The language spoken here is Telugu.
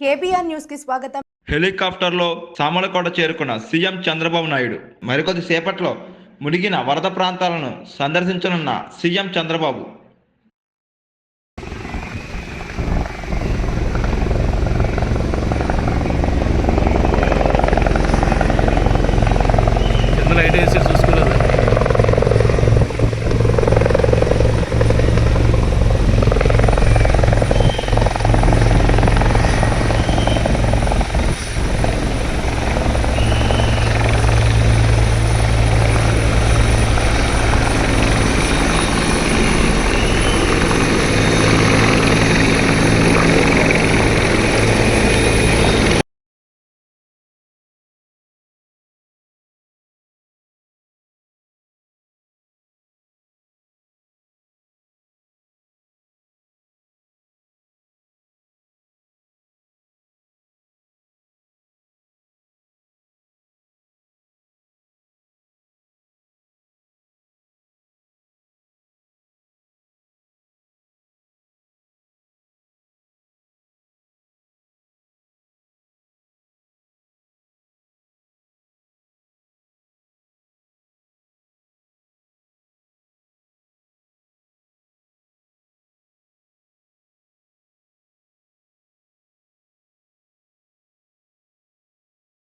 కేబిఆర్ న్యూస్కి స్వాగతం. హెలికాప్టర్లో సామలకోట చేరుకున్న సీఎం చంద్రబాబు నాయుడు మరికొద్ది సేపట్లో మునిగిన వరద ప్రాంతాలను సందర్శించనున్న సీఎం చంద్రబాబు